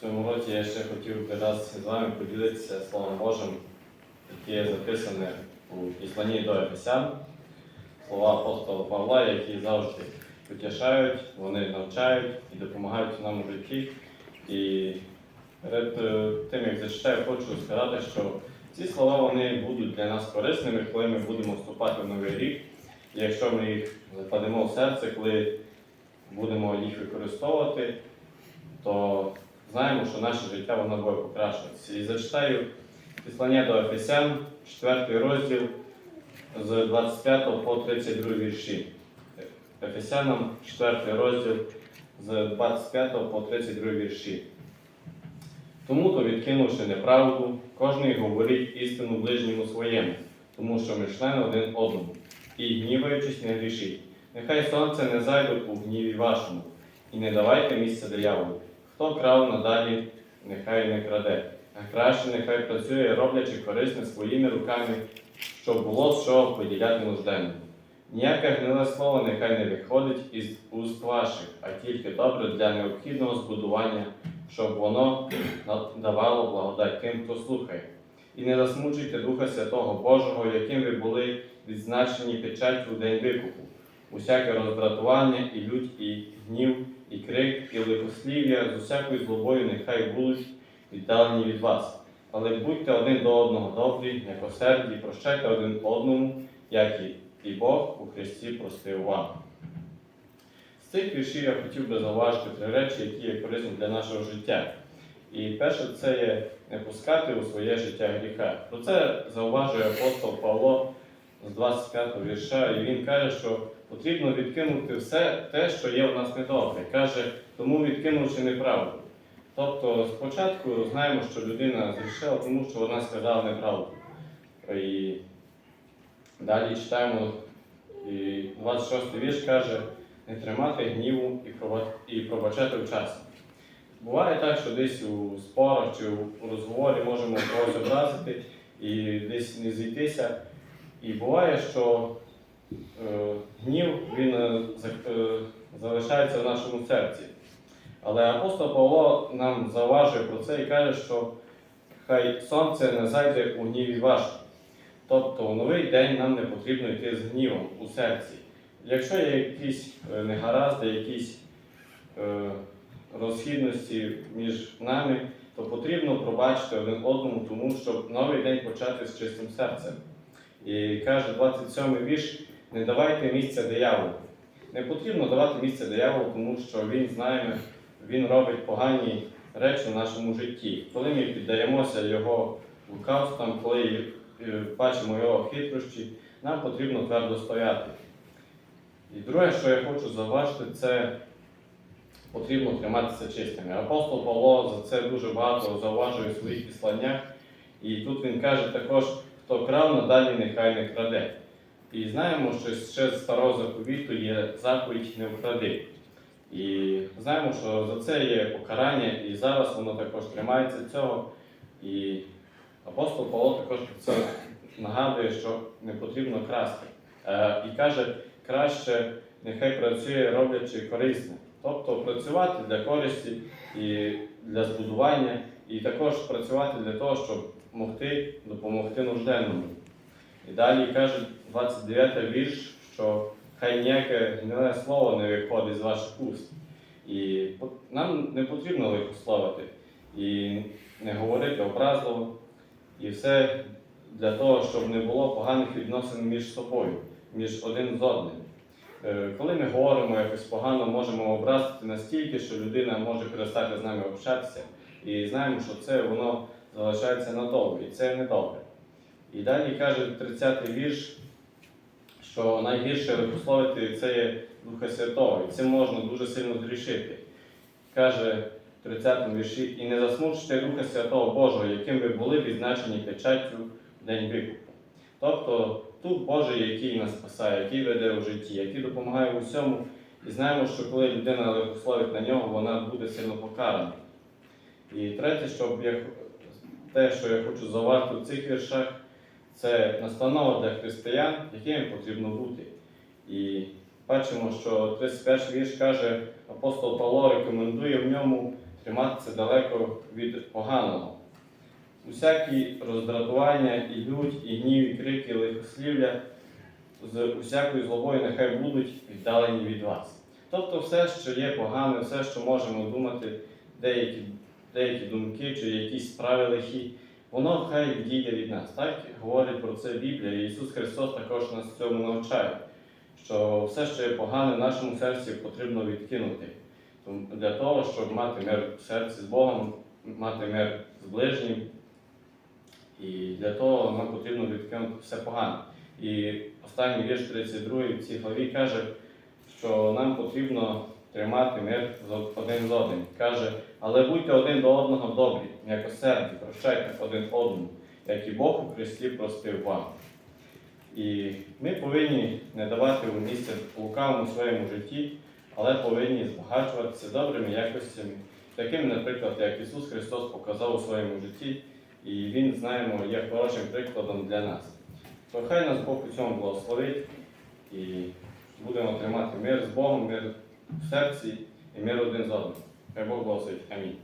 Цьому році я ще хотів би раз з вами поділитися Словом Божим, яке записане у Післанні до Ефесян. Слова апостола Павла, які завжди потішають, вони навчають і допомагають нам у житті. І перед е, тим, як зачитаю, хочу сказати, що ці слова вони будуть для нас корисними, коли ми будемо вступати в новий рік. І якщо ми їх закладемо в серце, коли будемо їх використовувати, то знаємо, що наше життя воно буде покращуватися. І зачитаю післання до Ефесян, 4 розділ з 25 по 32 вірші. Ефесянам 4 розділ з 25 по 32 вірші. Тому то, відкинувши неправду, кожний говорить істину ближньому своєму, тому що ми члени один одному, і гніваючись не грішіть. Нехай сонце не зайде у гніві вашому, і не давайте місця дияволу. Хто крав надалі, нехай не краде, а краще нехай працює, роблячи корисне своїми руками, щоб було з чого поділяти нужденному. Ніяке гниле слово нехай не виходить із уст ваших, а тільки добре для необхідного збудування, щоб воно давало благодать тим, хто слухає. І не засмучуйте Духа Святого Божого, яким ви були відзначені печаттю у день викупу. Усяке роздратування, і лють, і гнів, і крик, і лихослів'я з усякою злобою нехай будуть віддалені від вас. Але будьте один до одного добрі, м'якосерді, прощайте один одному, як і, і Бог у Христі простив вам. З цих віршів я хотів би зауважити три речі, які є корисні для нашого життя. І перше, це є не пускати у своє життя гріха. Про це зауважує апостол Павло з 25 вірша, і він каже, що потрібно відкинути все те, що є в нас недобре. Каже, тому відкинувши неправду. Тобто спочатку знаємо, що людина зрішила, тому що вона сказала неправду. І далі читаємо, і 26 вірш каже, не тримати гніву і пробачати вчасно. Буває так, що десь у спорах чи у розговорі можемо когось образити і десь не зійтися. І буває, що гнів він е, е, залишається в нашому серці. Але апостол Павло нам зауважує про це і каже, що хай сонце не зайде у гніві вашому. Тобто у новий день нам не потрібно йти з гнівом у серці. Якщо є якісь е, негаразди, якісь е, розхідності між нами, то потрібно пробачити один одному, тому щоб новий день почати з чистим серцем. І каже 27 й вірш: не давайте місця дияволу. Не потрібно давати місце дияволу, тому що він знає, він робить погані речі в нашому житті. Коли ми піддаємося його лукавствам, коли е, бачимо його хитрощі, нам потрібно твердо стояти. І друге, що я хочу зауважити, це потрібно триматися чистими. Апостол Павло за це дуже багато зауважує в своїх післаннях. І тут він каже також, хто крав, надалі нехай не краде. І знаємо, що ще з старого заповіту є заповідь не вкради. І знаємо, що за це є покарання, і зараз воно також тримається цього. І апостол Павло також це нагадує, що не потрібно красти. Е, І каже, краще нехай працює, роблячи корисне. Тобто працювати для користі і для збудування, і також працювати для того, щоб могти допомогти нужденному. І далі каже 29 вірш, що хай ніяке гниле слово не виходить з ваших уст. І нам не потрібно лихословити і не говорити образливо, і все для того, щоб не було поганих відносин між собою, між один з одним. Е, Коли ми говоримо якось погано, можемо образити настільки, що людина може перестати з нами общатися. І знаємо, що це воно залишається надовго, і це недобре. І далі каже 30-й вірш, що найгірше висловити це є Духа Святого, і цим можна дуже сильно згрішити. Каже в 30-му вірші, і не засмучте Духа Святого Божого, яким ви були відзначені печаттю в день викупу. Тобто Дух Божий, який нас спасає, який веде у житті, який допомагає у всьому. І знаємо, що коли людина лихословить на нього, вона буде сильно покарана. І третє, що я, те, що я хочу зауважити у цих віршах, це настанова для християн, яким потрібно бути. І бачимо, що 31 вірш каже апостол Павло рекомендує в ньому триматися далеко від поганого. Усякі роздратування, і лють, і гнів, і крики, і лихослів'я з усякою злобою нехай будуть віддалені від вас. Тобто все, що є погане, все, що можемо думати, деякі, деякі думки чи якісь справи лихі, воно хай відійде від нас. Так говорить про це Біблія. Ісус Христос також нас цьому навчає, що все, що є погане в нашому серці, потрібно відкинути. Для того, щоб мати мир в серці з Богом, мати мир з ближнім. І для того нам потрібно відкинути все погане. І останній вірш 32 в цій главі каже, що нам потрібно тримати мир один з одним. Каже, але будьте один до одного добрі, м'якосерді, прощайте один одному, як і Бог у Христі простив вам. І ми повинні не давати у місця лукавому своєму житті, але повинні збагачуватися добрими якостями, такими, наприклад, як Ісус Христос показав у своєму житті, і Він, знаємо, є хорошим прикладом для нас. То хай нас Бог у цьому благословить і будемо тримати мир з Богом, мир в серці і мир один з одним. Хай Бог благословить. Амінь.